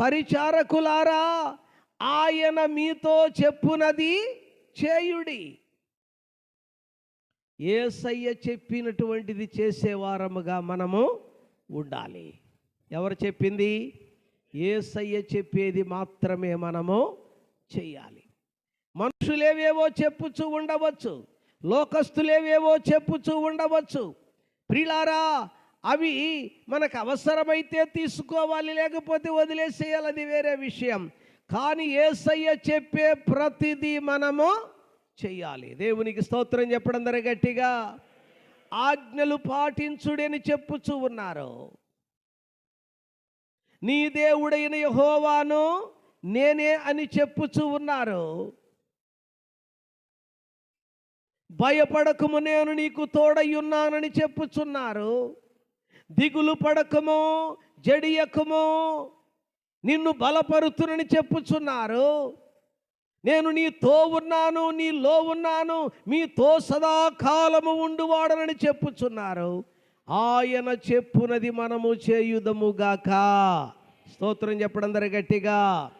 పరిచారకులారా ఆయన మీతో చెప్పునది చేయుడి. ఏసయ్య చెప్పినటువంటిది చేసేవారముగా మనము ఉండాలి. ఎవరు చెప్పింది? ఏసయ్య చెప్పేది మాత్రమే మనము చెయ్యాలి. మనుషులేవేవో చెప్పుచూ ఉండవచ్చు లోకస్తులేవేవో చెప్పుచూ ఉండవచ్చు. ప్రిలారా అవి మనకు అవసరమైతే తీసుకోవాలి లేకపోతే వదిలేసేయాలి. అది వేరే విషయం. కానీ ఏసయ్య చెప్పే ప్రతిదీ మనము చెయ్యాలి. దేవునికి స్తోత్రం చెప్పడం దర గట్టిగా ఆజ్ఞలు పాటించుడని చెప్పుచూ ఉన్నారు. నీ దేవుడైన యహోవాను నేనే అని చెప్పుచూ ఉన్నారు. భయపడకము నేను నీకు తోడయ్యున్నానని చెప్పుచున్నారు. దిగులు పడకము జడియకము నిన్ను బలపరుతునని చెప్పుచున్నారు. నేను నీతో ఉన్నాను నీలో ఉన్నాను మీతో సదాకాలము ఉండువాడనని చెప్పుచున్నారు. ఆయన చెప్పునది మనము చేయుదముగాక స్తోత్రం చెప్పడం గట్టిగా.